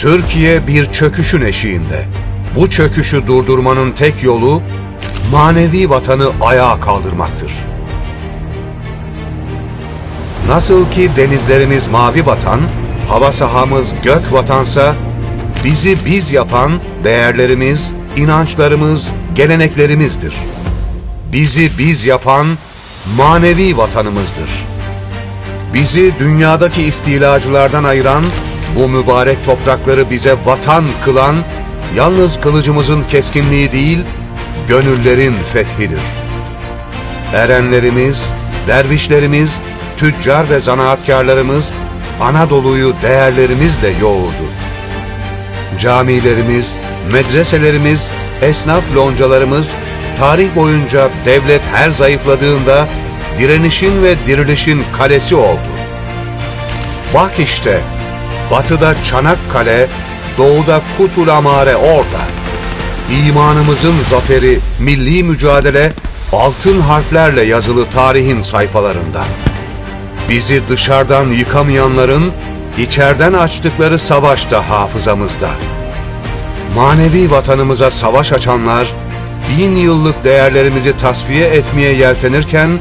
Türkiye bir çöküşün eşiğinde. Bu çöküşü durdurmanın tek yolu manevi vatanı ayağa kaldırmaktır. Nasıl ki denizlerimiz mavi vatan, hava sahamız gök vatansa, bizi biz yapan değerlerimiz, inançlarımız, geleneklerimizdir. Bizi biz yapan manevi vatanımızdır. Bizi dünyadaki istilacılardan ayıran, bu mübarek toprakları bize vatan kılan, yalnız kılıcımızın keskinliği değil, gönüllerin fethidir. Erenlerimiz, dervişlerimiz, tüccar ve zanaatkarlarımız Anadolu'yu değerlerimizle yoğurdu. Camilerimiz, medreselerimiz, esnaf loncalarımız tarih boyunca devlet her zayıfladığında direnişin ve dirilişin kalesi oldu. Bak işte, batıda Çanakkale, doğuda Kutul Amare orada. İmanımızın zaferi, milli mücadele altın harflerle yazılı tarihin sayfalarında. Bizi dışarıdan yıkamayanların içeriden açtıkları savaş da hafızamızda. Manevi vatanımıza savaş açanlar, bin yıllık değerlerimizi tasfiye etmeye yeltenirken,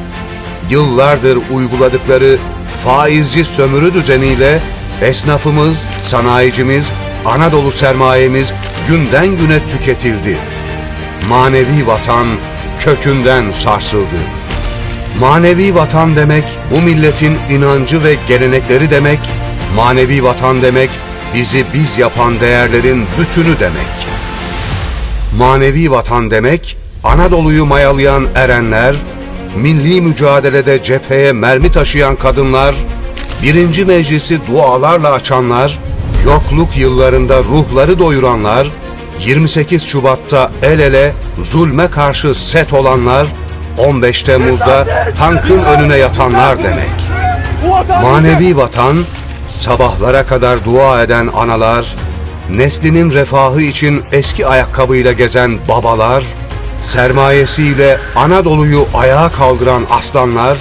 yıllardır uyguladıkları faizci sömürü düzeniyle esnafımız, sanayicimiz, Anadolu sermayemiz günden güne tüketildi. Manevi vatan kökünden sarsıldı. Manevi vatan demek bu milletin inancı ve gelenekleri demek, manevi vatan demek bizi biz yapan değerlerin bütünü demek. Manevi vatan demek Anadolu'yu mayalayan erenler, milli mücadelede cepheye mermi taşıyan kadınlar, birinci meclisi dualarla açanlar, yokluk yıllarında ruhları doyuranlar, 28 Şubat'ta el ele zulme karşı set olanlar, 15 Temmuz'da tankın önüne yatanlar demek. Manevi vatan, sabahlara kadar dua eden analar, neslinin refahı için eski ayakkabıyla gezen babalar, sermayesiyle Anadolu'yu ayağa kaldıran aslanlar,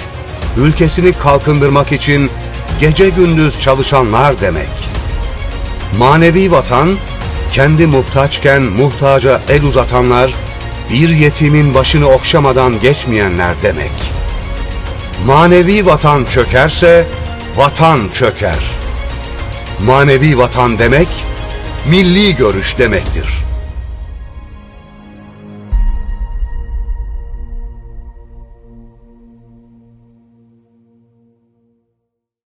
ülkesini kalkındırmak için gece gündüz çalışanlar demek. Manevi vatan, kendi muhtaçken muhtaca el uzatanlar, bir yetimin başını okşamadan geçmeyenler demek. Manevi vatan çökerse, vatan çöker. Manevi vatan demek, milli görüş demektir.